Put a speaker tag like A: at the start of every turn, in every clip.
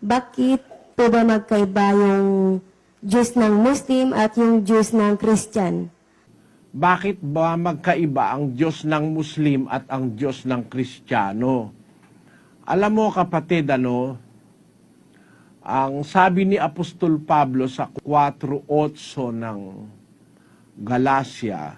A: bakit po ba magkaiba yung Diyos ng Muslim at yung Diyos ng Christian?
B: Bakit ba magkaiba ang Diyos ng Muslim at ang Diyos ng Kristiyano? Alam mo kapatid, ano, ang sabi ni Apostol Pablo sa 4.8 ng Galacia,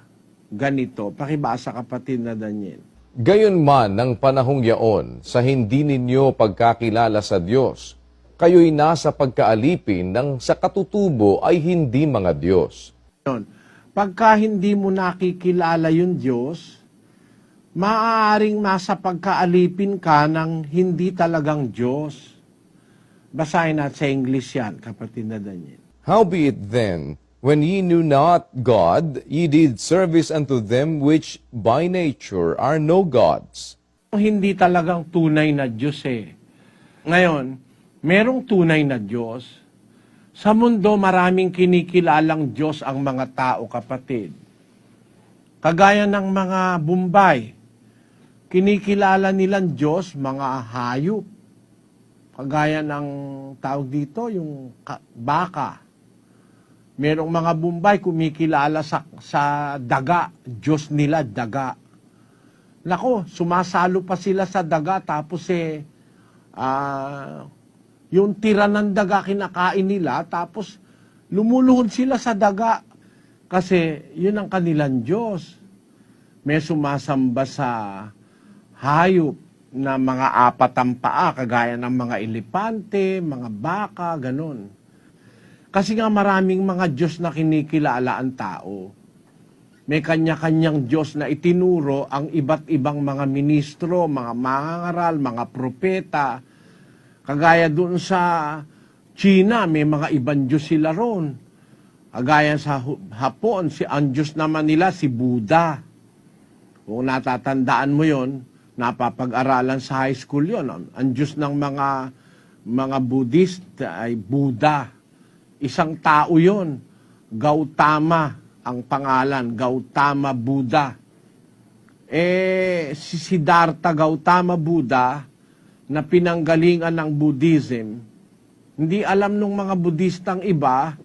B: ganito, pakibasa kapatid na Daniel.
C: Gayon man ng panahong yaon, sa hindi ninyo pagkakilala sa Diyos, kayo'y nasa pagkaalipin ng sa katutubo ay hindi mga Diyos.
B: Yun. Pagka hindi mo nakikilala yung Diyos, maaaring nasa pagkaalipin ka ng hindi talagang Diyos. Basahin natin sa English yan, kapatid na Daniel.
C: Howbeit then, when ye knew not God, ye did service unto them which by nature are no gods.
B: Hindi talagang tunay na Diyos eh. Ngayon, merong tunay na Diyos. Sa mundo, maraming kinikilalang Diyos ang mga tao, kapatid. Kagaya ng mga Bombay, kinikilala nilang Diyos, mga hayop. Kagaya ng tawag dito, yung ka- baka. Merong mga Bombay kumikilala sa, sa daga, Diyos nila, daga. Nako, sumasalo pa sila sa daga tapos eh, ah, yung tira ng daga kinakain nila tapos lumuluhod sila sa daga kasi yun ang kanilang Diyos. May sumasamba sa hayop na mga apat ang paa, kagaya ng mga elepante, mga baka, ganun. Kasi nga maraming mga Diyos na kinikilala ang tao. May kanya-kanyang Diyos na itinuro ang iba't ibang mga ministro, mga mangangaral, mga propeta. Kagaya doon sa China, may mga ibang Diyos sila ron. Kagaya sa Hapon, si ang Diyos naman nila si Buddha. Kung natatandaan mo yon, napapag-aralan sa high school yon. Ang Diyos ng mga mga Buddhist ay Buddha. Isang tao yon. Gautama ang pangalan, Gautama Buddha. Eh, si Siddhartha Gautama Buddha na pinanggalingan ng Buddhism, hindi alam nung mga Buddhistang iba,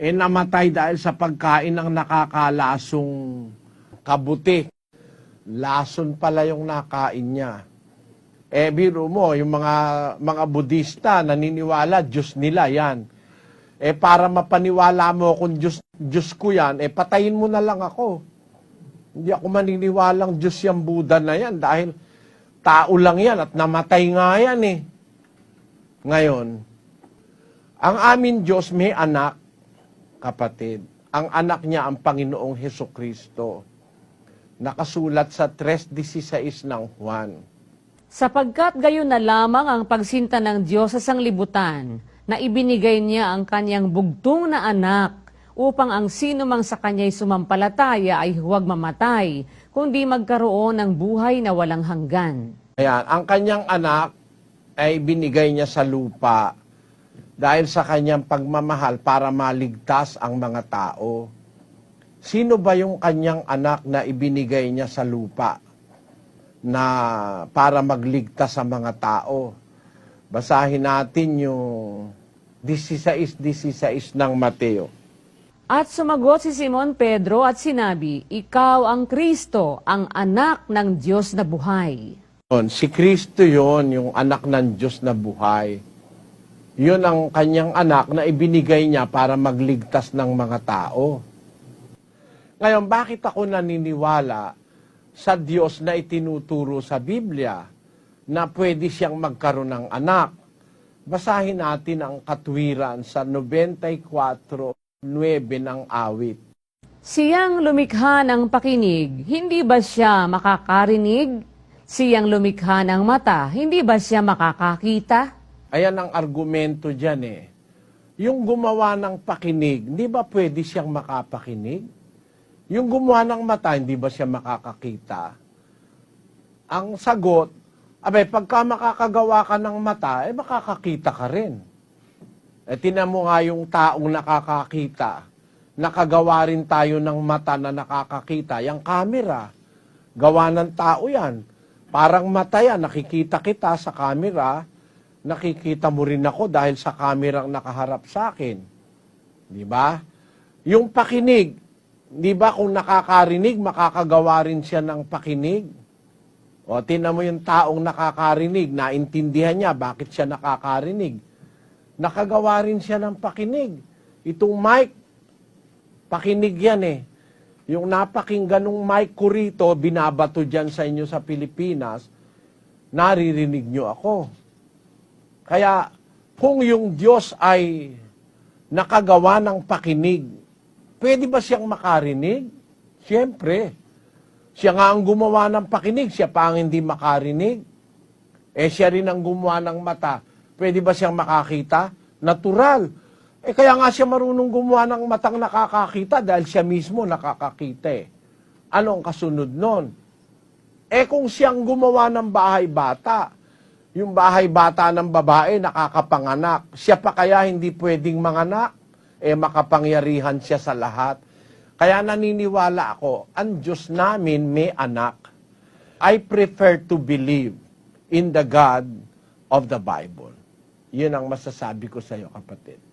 B: eh namatay dahil sa pagkain ng nakakalasong kabuti. Lason pala yung nakain niya. Eh, biro mo, yung mga, mga Budista, naniniwala, Diyos nila yan. Eh, para mapaniwala mo kung Diyos, Diyos ko yan, eh, patayin mo na lang ako. Hindi ako maniniwalang Diyos yung Buddha na yan dahil tao lang yan at namatay nga yan eh. Ngayon, ang amin Diyos may anak, kapatid. Ang anak niya ang Panginoong Heso Kristo. Nakasulat sa 3.16 ng Juan.
D: Sapagkat gayon na lamang ang pagsinta ng Diyos sa sanglibutan, na ibinigay niya ang kanyang bugtong na anak, upang ang sino mang sa kanya'y sumampalataya ay huwag mamatay, kundi magkaroon ng buhay na walang hanggan.
B: Ayan, ang kanyang anak ay binigay niya sa lupa dahil sa kanyang pagmamahal para maligtas ang mga tao. Sino ba yung kanyang anak na ibinigay niya sa lupa na para magligtas sa mga tao? Basahin natin yung 16-16 ng Mateo.
D: At sumagot si Simon Pedro at sinabi, Ikaw ang Kristo, ang anak ng Diyos na buhay.
B: Si Kristo yon yung anak ng Diyos na buhay. Yun ang kanyang anak na ibinigay niya para magligtas ng mga tao. Ngayon, bakit ako naniniwala sa Diyos na itinuturo sa Biblia na pwede siyang magkaroon ng anak? Basahin natin ang katwiran sa 94.9 ng awit.
D: Siyang lumikha ng pakinig, hindi ba siya makakarinig? Siyang lumikha ng mata, hindi ba siya makakakita?
B: Ayan ang argumento dyan eh. Yung gumawa ng pakinig, hindi ba pwede siyang makapakinig? Yung gumawa ng mata, hindi ba siya makakakita? Ang sagot, abay, pagka makakagawa ka ng mata, eh makakakita ka rin. Eh, tinan mo nga yung taong nakakakita. Nakagawa rin tayo ng mata na nakakakita. Yung camera, gawa ng tao yan. Parang mata yan, nakikita kita sa camera, nakikita mo rin ako dahil sa kamerang nakaharap sa akin. Di ba? Yung pakinig, di ba kung nakakarinig, makakagawa rin siya ng pakinig? O, tinan mo yung taong nakakarinig, naintindihan niya bakit siya nakakarinig. Nakagawa rin siya ng pakinig. Itong mic, pakinig yan eh. Yung napakinggan ng mic ko rito, binabato dyan sa inyo sa Pilipinas, naririnig nyo ako. Kaya, kung yung Diyos ay nakagawa ng pakinig, pwede ba siyang makarinig? Siyempre. Siya nga ang gumawa ng pakinig, siya pa ang hindi makarinig. Eh siya rin ang gumawa ng mata. Pwede ba siyang makakita? Natural. Eh kaya nga siya marunong gumawa ng matang nakakakita dahil siya mismo nakakakita eh. Ano ang kasunod nun? Eh kung siyang gumawa ng bahay bata, yung bahay bata ng babae nakakapanganak, siya pa kaya hindi pwedeng manganak? Eh makapangyarihan siya sa lahat. Kaya naniniwala ako, ang Diyos namin may anak. I prefer to believe in the God of the Bible. Yun ang masasabi ko sa iyo, kapatid.